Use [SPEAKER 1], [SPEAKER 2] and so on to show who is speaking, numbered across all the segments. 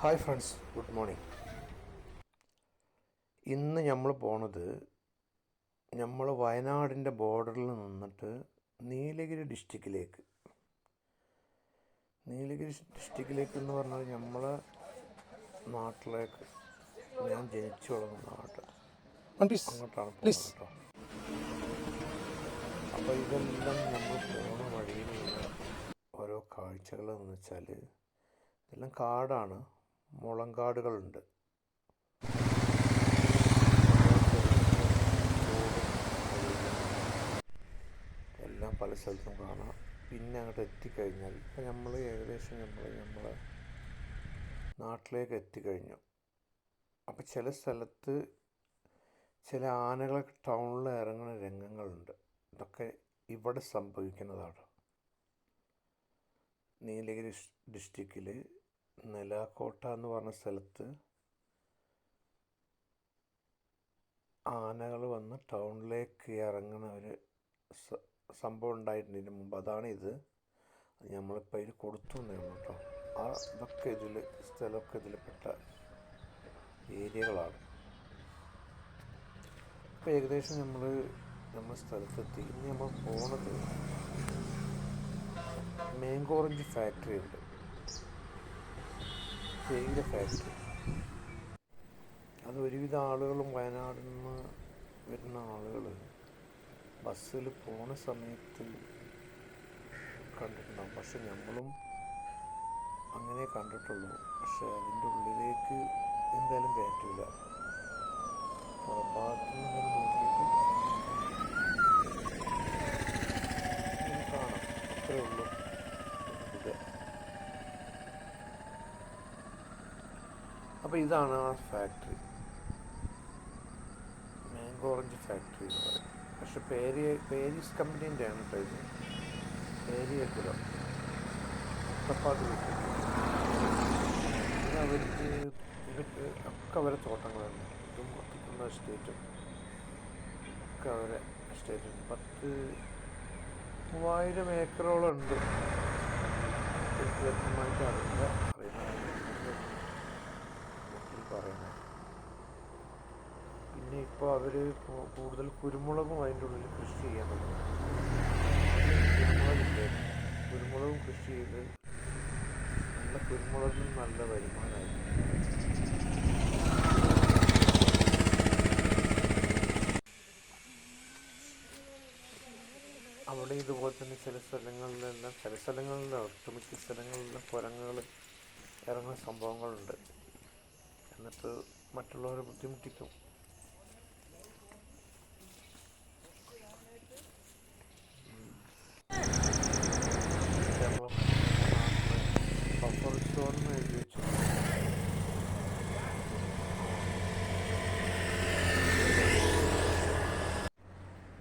[SPEAKER 1] Hi friends good morning. ഇന്ന് നമ്മൾ പോണത് നമ്മൾ വയനാടിന്റെ ബോർഡറിൽ നിന്നിട്ട് നീലഗിരി ഡിസ്ട്രിക്റ്റിലേക്ക്. നീലഗിരി ഡിസ്ട്രിക്റ്റിലേക്ക് എന്ന് പറഞ്ഞാൽ നമ്മളെ നാട്ടിലേക്ക് ഞാൻ ജനിച്ചു വളർന്ന നാട്ട് അങ്ങോട്ടാണ് കേട്ടോ. അപ്പോൾ ഇതെല്ലാം നമ്മൾ പോണ വഴിയിലുള്ള ഓരോ കാഴ്ചകൾ എന്ന് വെച്ചാൽ ഇതെല്ലാം കാടാണ്. മുളങ്കാടുകളുണ്ട്. എല്ലാം പല സ്ഥലത്തും കാണാം. പിന്നെ അങ്ങോട്ട് എത്തിക്കഴിഞ്ഞാൽ ഇപ്പം നമ്മൾ ഏകദേശം നമ്മൾ നമ്മളെ നാട്ടിലേക്ക് എത്തിക്കഴിഞ്ഞു. അപ്പോൾ ചില സ്ഥലത്ത് ചില ആനകളൊക്കെ ടൗണിൽ ഇറങ്ങുന്ന രംഗങ്ങളുണ്ട്. ഇതൊക്കെ ഇവിടെ സംഭവിക്കുന്നതാണ്. നീലഗിരി ഡിസ്ട്രിക്റ്റിൽ നെലാക്കോട്ട എന്ന് പറഞ്ഞ സ്ഥലത്ത് ആനകൾ വന്ന് ടൗണിലേക്ക് ഇറങ്ങുന്ന ഒരു സംഭവം ഉണ്ടായിട്ടുണ്ട് ഇതിന് മുമ്പ്. അതാണ് ഇത്. നമ്മളിപ്പോൾ ഇതിൽ കൊടുത്തു എന്നേ കേട്ടോ. ആ ഇതൊക്കെ ഇതിൽ സ്ഥലമൊക്കെ ഇതിൽ പെട്ട ഏരിയകളാണ്. ഇപ്പോൾ ഏകദേശം നമ്മൾ നമ്മുടെ സ്ഥലത്തെത്തി. ഇനി നമ്മൾ പോണത് മാംഗോ ഓറഞ്ച് ഫാക്ടറി ഉണ്ട്. തേയില ഫാക്ടറി അത് ഒരുവിധ ആളുകളും വയനാട്ടിൽ നിന്ന് വരുന്ന ആളുകൾ ബസ്സിൽ പോണ സമയത്ത് കണ്ടിട്ടുണ്ടാവും. പക്ഷെ നമ്മളും അങ്ങനെ കണ്ടിട്ടുള്ളൂ. പക്ഷെ അതിന്റെ ഉള്ളിലേക്ക് എന്തായാലും കയറ്റില്ല നിന്ന് നോക്കിയിട്ട് ഇങ്ങനെ കാണാം അത്രേ ഉള്ളൂ ഇത് അപ്പോൾ ഇതാണ് ആ ഫാക്ടറി മാംഗോ ഓറഞ്ച് ഫാക്ടറി എന്ന് പറയും. പക്ഷെ പേര് പേരീസ് കമ്പനീന്റെ ആണ് കേട്ടോ ഇത്. അട്ടപ്പാട് ഇത് അവർക്ക് ഇതൊക്കെ ഒക്കെ അവരെ തോട്ടങ്ങളാണ്. ഇതും മൊത്തത്തിലുള്ള സ്റ്റേറ്റും ഒക്കെ അവരെ സ്റ്റേറ്റും പത്ത് മൂവായിരം ഏക്കറോളം ഉണ്ട്. വ്യക്തമായിട്ട് അറിയില്ല. പറയുന്നത്. പിന്നെ ഇപ്പോൾ അവർ കൂടുതൽ കുരുമുളകും അതിന്റെ ഉള്ളിൽ കൃഷി ചെയ്യാൻ തുടങ്ങി. കുരുമുളകും കൃഷി ചെയ്ത് നല്ല കുരുമുളകും നല്ല വരുമാനമായി. അവിടെ ഇതുപോലെ തന്നെ ചില സ്ഥലങ്ങളിലെല്ലാം ചില സ്ഥലങ്ങളിലെ ഒട്ടുമിക്ക സ്ഥലങ്ങളിലും കുരങ്ങുകൾ ഇറങ്ങുന്ന സംഭവങ്ങളുണ്ട്. എന്നിട്ട് മറ്റുള്ളവരെ ബുദ്ധിമുട്ടിക്കും.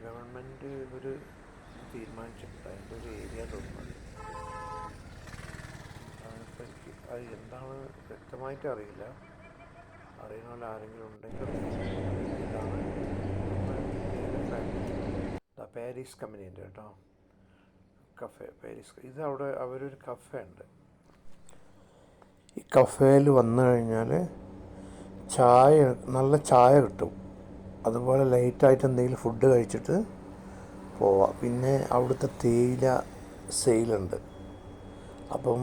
[SPEAKER 1] ഗവൺമെന്റ് ഒരു തീരുമാനിച്ചിട്ടുണ്ട്. ഒരു ഏരിയ അത് എന്താണ് വ്യക്തമായിട്ട് അറിയില്ല. അറിയുന്ന ആരെങ്കിലും ഉണ്ടെങ്കിൽ ഇതാണ് പാരീസ് കമ്പനീന്റെ കേട്ടോ. കഫേ പാരീസ് ഇത് അവിടെ അവരൊരു കഫേ ഉണ്ട്. ഈ കഫേയിൽ വന്നു കഴിഞ്ഞാൽ ചായ നല്ല ചായ കിട്ടും. അതുപോലെ ലൈറ്റായിട്ട് എന്തെങ്കിലും ഫുഡ് കഴിച്ചിട്ട് പോവാം. പിന്നെ അവിടുത്തെ തേയില സെയിലുണ്ട് അപ്പം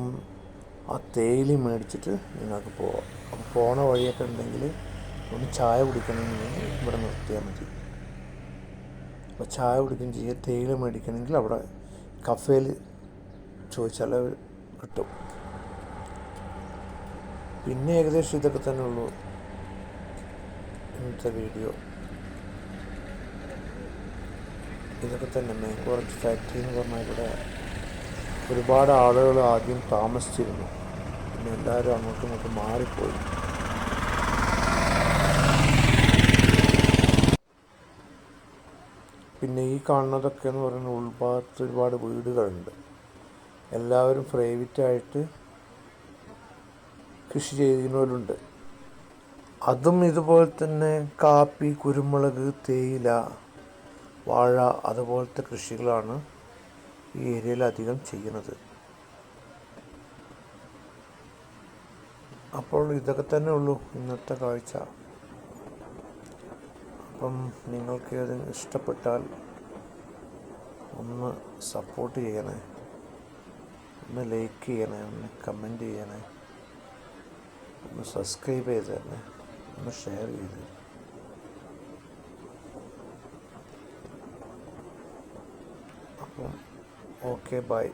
[SPEAKER 1] ആ തേയില മേടിച്ചിട്ട് നിങ്ങൾക്ക് പോവാം. അപ്പോൾ പോണ വഴിയൊക്കെ ഉണ്ടെങ്കിൽ ഒന്ന് ചായ കുടിക്കണമെങ്കിൽ ഇവിടെ നിർത്തിയാൽ മതി. അപ്പോൾ ചായ കുടിക്കുകയും ചെയ്യുക തേയില മേടിക്കണമെങ്കിൽ അവിടെ കഫേയിൽ ചോദിച്ചാൽ കിട്ടും. പിന്നെ ഏകദേശം ഇതൊക്കെ തന്നെ ഉള്ളൂ ഇന്നത്തെ വീഡിയോ. ഇതൊക്കെ തന്നെ മാംഗോ ഓറഞ്ച് ഫാക്ടറി എന്ന് പറഞ്ഞാൽ ഇവിടെ ഒരുപാട് ആളുകൾ ആദ്യം താമസിച്ചിരുന്നു. പിന്നെ എല്ലാവരും അങ്ങോട്ടും ഇങ്ങോട്ടും മാറിപ്പോയി. പിന്നെ ഈ കാണുന്നതൊക്കെ എന്ന് പറയുന്ന ഉൾഭാഗത്ത് ഒരുപാട് വീടുകളുണ്ട്. എല്ലാവരും പ്രൈവറ്റായിട്ട് കൃഷി ചെയ്യുന്നവരുണ്ട്. അതും ഇതുപോലെ തന്നെ കാപ്പി കുരുമുളക് തേയില വാഴ അതുപോലത്തെ കൃഷികളാണ് ഈ ഏരിയയിൽ അധികം ചെയ്യുന്നത്. അപ്പോൾ ഇതൊക്കെ തന്നെ ഉള്ളൂ ഇന്നത്തെ കാഴ്ച. അപ്പം നിങ്ങൾക്ക് അതിന് ഇഷ്ടപ്പെട്ടാൽ ഒന്ന് സപ്പോർട്ട് ചെയ്യണേ. ഒന്ന് ലൈക്ക് ചെയ്യണേ ഒന്ന് കമന്റ് ചെയ്യണേ. ഒന്ന് സബ്സ്ക്രൈബ് ചെയ്ത് തരണേ ഒന്ന് ഷെയർ ചെയ്ത് അപ്പം ഓക്കെ ബൈ